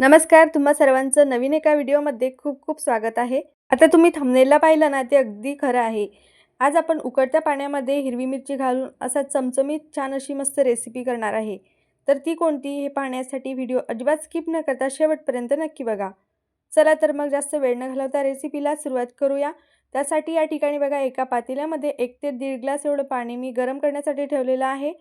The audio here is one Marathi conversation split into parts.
नमस्कार तुम्हा सर्वांचं नवीन एका व्हिडिओमध्ये खूप खूप स्वागत आहे. आता तुम्ही थंबनेलला पाहिलं ना ते अगदी खरं आहे. आज आपण उकडत्या पाण्यामध्ये हिरवी मिरची घालून असा चमचमीत छान अशी मस्त रेसिपी करणार आहे. तर ती कोणती हे पाहण्यासाठी व्हिडिओ अजिबात स्किप न करता शेवटपर्यंत नक्की बघा. चला तर मग जास्त वेळ न घालवता रेसिपीला सुरुवात करूया. त्यासाठी या ठिकाणी बघा एका पातेल्यामध्ये एक ते दीड ग्लास एवढं पाणी मी गरम करण्यासाठी ठेवलेलं आहे.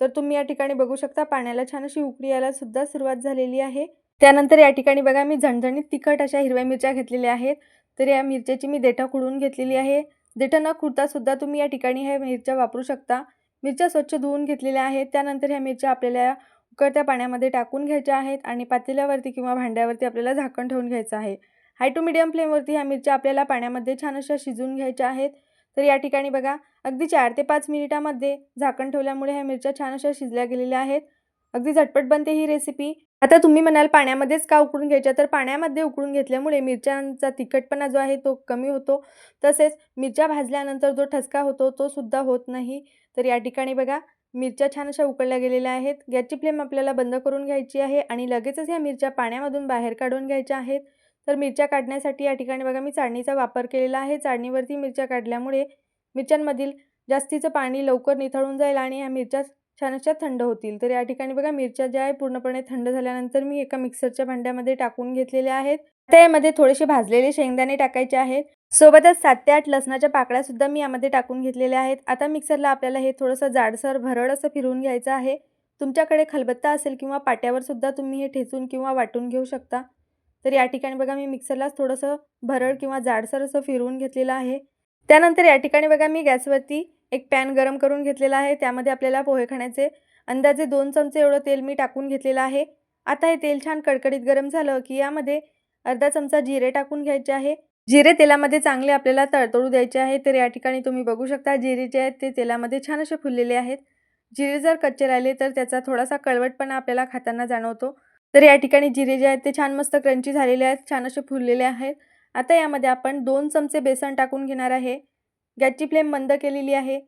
तर तुम्ही या ठिकाणी बघू शकता पाण्याला छान अशी उकळी यायला सुद्धा सुरुवात झालेली आहे. त्यानंतर या ठिकाणी बघा मी झणझणीत तिखट अशा हिरव्या मिरच्या घेतलेल्या आहेत. तर या मिरच्याची मी देठं खुडून घेतलेली आहे. देठं न खुडता सुद्धा तुम्ही या ठिकाणी ह्या मिरच्या वापरू शकता. मिरच्या स्वच्छ धुवून घेतलेल्या आहेत. त्यानंतर ह्या मिरच्या आपल्याला उकळत्या पाण्यामध्ये टाकून घ्यायच्या आहेत आणि पातेल्यावरती किंवा भांड्यावरती आपल्याला झाकण ठेवून घ्यायचं आहे. हाय टू मिडियम फ्लेमवरती ह्या मिरच्या आपल्याला पाण्यामध्ये छान अशा शिजवून घ्यायच्या आहेत. तर या ठिकाणी बघा अगदी चार ते पाच मिनिटामध्ये झाकण ठेवल्यामुळे ह्या मिरच्या छान अशा शिजल्या गेलेल्या आहेत. अगदी झटपट बनते ही रेसिपी आता तुम्ही म्हणाल पाण्यामध्येच का उकळून घ्यायच्या? तर पाण्यामध्ये उकळून घेतल्यामुळे मिरच्यांचा तिखटपणा जो आहे तो कमी होतो. तसेच मिरच्या भाजल्यानंतर जो ठसका होतो तो सुद्धा होत नाही. तर या ठिकाणी बघा मिरच्या छान अशा उकळल्या गेलेल्या आहेत. गॅसची फ्लेम आपल्याला बंद करून घ्यायची आहे आणि लगेचच ह्या मिरच्या पाण्यामधून बाहेर काढून घ्यायच्या आहेत. तर मिरच्या काढण्यासाठी या ठिकाणी बघा मी चाळणीचा वापर केलेला आहे. चाळणीवरती मिरच्या काढल्यामुळे मिरच्यांमधील जास्तीचं पाणी लवकर निथळून जाईल आणि ह्या मिरच्या छान अशा थंड होतील. तर या ठिकाणी बघा मिरच्या ज्या आहे पूर्णपणे थंड झाल्यानंतर मी एका मिक्सरच्या भांड्यामध्ये टाकून घेतलेल्या आहेत. आता यामध्ये थोडेसे भाजलेले शेंगदाणे टाकायचे आहेत. सोबतच सात ते आठ लसणाच्या पाकळ्या सुद्धा मी यामध्ये टाकून घेतलेल्या आहेत. आता मिक्सरला आपल्याला हे थोडंसं जाडसर भरड असं फिरवून घ्यायचं आहे. तुमच्याकडे खलबत्ता असेल किंवा पाट्यावर सुद्धा तुम्ही हे ठेचून किंवा वाटून घेऊ शकता. तर या ठिकाणी बघा मी मिक्सरलाच थोडंसं भरड किंवा जाडसर असं फिरवून घेतलेलं आहे. त्यानंतर या ठिकाणी बघा मी गॅसवरती एक पॅन गरम करून घेतलेला आहे. त्यामध्ये आपल्याला पोहे खाण्याचे अंदाजे दोन चमचे एवढं तेल मी टाकून घेतलेलं आहे. आता हे तेल छान कडकडीत गरम झालं की यामध्ये अर्धा चमचा जिरे टाकून घ्यायचे आहे. जिरे तेलामध्ये चांगले आपल्याला तळतळू द्यायचे आहे. तर या ठिकाणी तुम्ही बघू शकता जिरे जे आहेत ते तेलामध्ये छान असे फुललेले आहेत. जिरे जर कच्चे राहिले तर त्याचा थोडासा कळवटपणा आपल्याला खाताना जाणवतो. तर या ठिकाणी जिरे जे आहेत ते छान मस्त क्रंची झालेले आहेत छान असे फुललेले आहेत. आता यामध्ये आपण दोन चमचे बेसन टाकून घेणार आहे. गॅसची फ्लेम मंद केलेली आहे.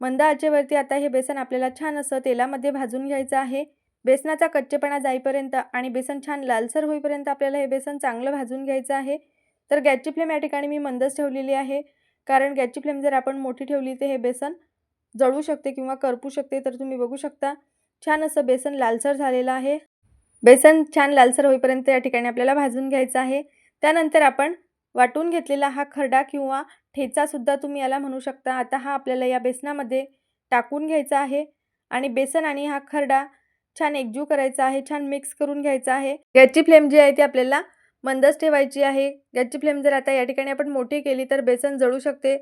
मंद आचेवरती आता हे बेसन आपल्याला छान असं तेलामध्ये भाजून घ्यायचं आहे. बेसनाचा कच्चेपणा जाईपर्यंत आणि बेसन छान लालसर होईपर्यंत आपल्याला हे बेसन चांगलं भाजून घ्यायचं आहे. तर गॅसची फ्लेम या ठिकाणी मी मंदच ठेवलेली आहे. कारण गॅसची फ्लेम जर आपण मोठी ठेवली तर हे बेसन जळू शकते किंवा करपू शकते तर तुम्ही बघू शकता. छान असं बेसन लालसर झालेलं आहे. बेसन छान लालसर होईपर्यंत या ठिकाणी आपल्याला भाजून घ्यायचं आहे. त्यानंतर आपण वाटून घेतलेला हा खरडा किंवा ठेचासुद्धा तुम्ही याला म्हणू शकता. आता हा आपल्याला या बेसनामध्ये टाकून घ्यायचा आहे आणि बेसन आणि हा खरडा छान एकजीव करायचा आहे. छान मिक्स करून घ्यायचा आहे. गॅसची फ्लेम जी आहे ती आपल्याला मंदच ठेवायची आहे. गॅसची फ्लेम जर आता या ठिकाणी आपण मोठी केली तर बेसन जळू शकते.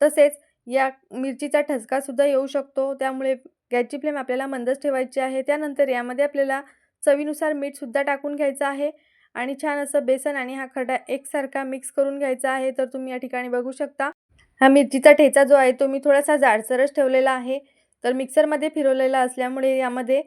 तसेच या मिरचीचा ठसकासुद्धा येऊ शकतो. त्यामुळे गॅसची फ्लेम आपल्याला मंदच ठेवायची आहे. त्यानंतर यामध्ये आपल्याला चवीनुसार मीठसुद्धा टाकून घ्यायचं आहे. आणि छान असं बेसन आणि हा खरडा एकसारखा मिक्स करून घ्यायचा आहे तर तुम्ही या ठिकाणी बघू शकता. हा मिरचीचा ठेचा जो आहे तो मी थोडासा जाडसरच ठेवलेला आहे. तर मिक्सरमध्ये फिरवलेला असल्यामुळे यामध्ये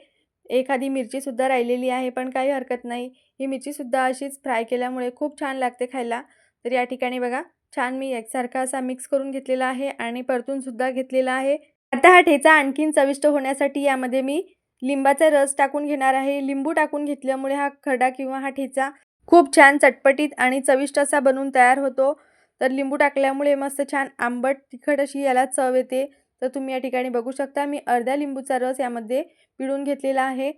एखादी मिरचीसुद्धा राहिलेली आहे पण काही हरकत नाही. ही मिरचीसुद्धा अशीच फ्राय केल्यामुळे खूप छान लागते खायला. तर या ठिकाणी बघा छान मी एकसारखा असा मिक्स करून घेतलेला आहे आणि परतूनसुद्धा घेतलेला आहे. आता हा ठेचा आणखीन चविष्ट होण्यासाठी यामध्ये मी लिंबाचा रस टाकून घेणार आहे. लिंबू टाकून घेतल्यामुळे हा खडा किंवा हा ठेचा खूप छान चटपटीत आणि चविष्ट असा बनून तयार होतो. तर लिंबू टाकल्यामुळे मस्त छान आंबट तिखट अशी याला चव येते. तर तुम्ही या ठिकाणी बघू शकता मी अर्ध्या लिंबूचा रस यामध्ये पिळून घेतलेला आहे.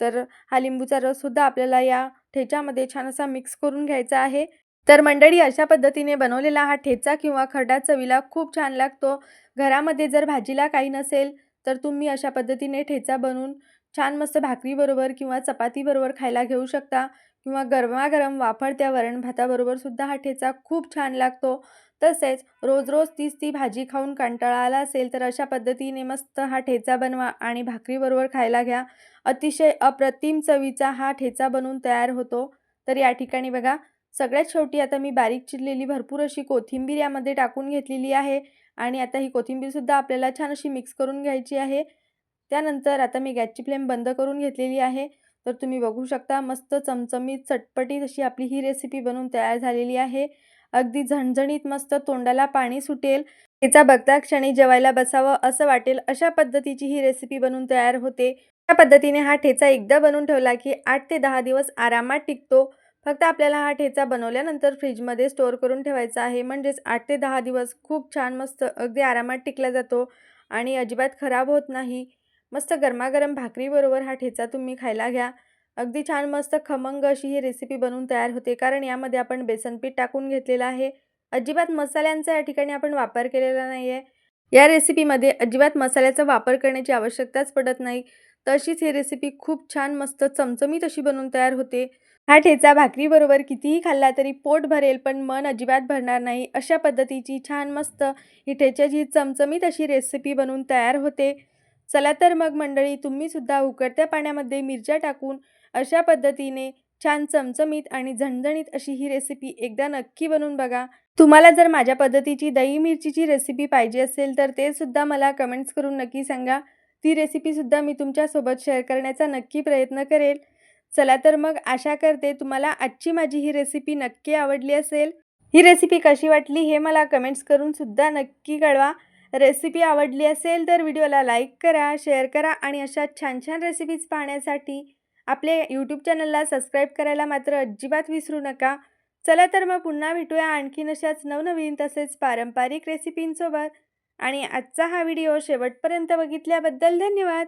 तर हा लिंबूचा रससुद्धा आपल्याला या ठेच्यामध्ये छान असा मिक्स करून घ्यायचा आहे. तर मंडळी अशा पद्धतीने बनवलेला हा ठेचा किंवा खरडा चवीला खूप छान लागतो. घरामध्ये जर भाजीला काही नसेल तर तुम्ही अशा पद्धतीने ठेचा बनवून छान मस्त भाकरीबरोबर किंवा चपातीबरोबर खायला घेऊ शकता किंवा गरमागरम वाफडत्या वरण भाताबरोबर सुद्धा हा ठेचा खूप छान लागतो. तसेच रोज रोज तीच ती भाजी खाऊन कंटाळा आला असेल तर अशा पद्धतीने मस्त हा ठेचा बनवा आणि भाकरीबरोबर खायला घ्या. अतिशय अप्रतिम चवीचा हा ठेचा बनवून तयार होतो. तर या ठिकाणी बघा सगळ्यात शेवटी आता मी बारीक चिरलेली भरपूर अशी कोथिंबीर यामध्ये टाकून घेतलेली आहे. आणि आता ही कोथिंबीरसुद्धा आपल्याला छान अशी मिक्स करून घ्यायची आहे. त्यानंतर आता मी गॅसची फ्लेम बंद करून घेतलेली आहे. तर तुम्ही बघू शकता मस्त चमचमीत चटपटीत अशी आपली ही रेसिपी बनवून तयार झालेली आहे. अगदी झणझणीत मस्त तोंडाला पाणी सुटेल. तिचा बघता क्षणी जेवायला बसावं असं वाटेल अशा पद्धतीची ही रेसिपी बनवून तयार होते. त्या पद्धतीने हा ठेचा एकदा बनवून ठेवला की आठ ते दहा दिवस आरामात टिकतो. फक्त आपल्याला हा ठेचा बनवल्यानंतर फ्रीजमध्ये स्टोअर करून ठेवायचा आहे. म्हणजेच आठ ते दहा दिवस खूप छान मस्त अगदी आरामात टिकला जातो आणि अजिबात खराब होत नाही. मस्त गरमागरम भाकरीबरोबर हा ठेचा तुम्ही खायला घ्या. अगदी छान मस्त खमंग अशी ही रेसिपी बनवून तयार होते. कारण यामध्ये आपण बेसनपीठ टाकून घेतलेलं आहे. अजिबात मसाल्यांचा या ठिकाणी आपण वापर केलेला नाही आहे या रेसिपीमध्ये अजिबात मसाल्याचा वापर करण्याची आवश्यकताच पडत नाही. तशीच ही रेसिपी खूप छान मस्त चमचमीत अशी बनवून तयार होते. हा ठेचा भाकरीबरोबर कितीही खाल्ला तरी पोट भरेल पण मन अजिबात भरणार नाही. अशा पद्धतीची छान मस्त ही ठेच्याची चमचमीत अशी रेसिपी बनवून तयार होते. चला तर मग मंडळी तुम्हीसुद्धा उकडत्या पाण्यामध्ये मिरच्या टाकून अशा पद्धतीने छान चमचमीत आणि झणझणीत अशी ही रेसिपी एकदा नक्की बनवून बघा. तुम्हाला जर माझ्या पद्धतीची दही मिरचीची रेसिपी पाहिजे असेल तर ते सुद्धा मला कमेंट्स करून नक्की सांगा. ती रेसिपीसुद्धा मी तुमच्यासोबत शेअर करण्याचा नक्की प्रयत्न करेल. चला तर मग आशा करते तुम्हाला आजची माझी ही रेसिपी नक्की आवडली असेल. ही रेसिपी कशी वाटली हे मला कमेंट्स करून सुद्धा नक्की कळवा. रेसिपी आवडली असेल तर व्हिडिओला लाईक करा शेअर करा आणि अशा छान छान रेसिपीज पाहण्यासाठी आपल्या यूट्यूब चॅनलला सबस्क्राईब करायला मात्र अजिबात विसरू नका. चला तर मग पुन्हा भेटूया आणखीन अशाच नवनवीन तसेच पारंपरिक रेसिपींसोबत आणि आजचा हा व्हिडिओ शेवटपर्यंत बघितल्याबद्दल धन्यवाद.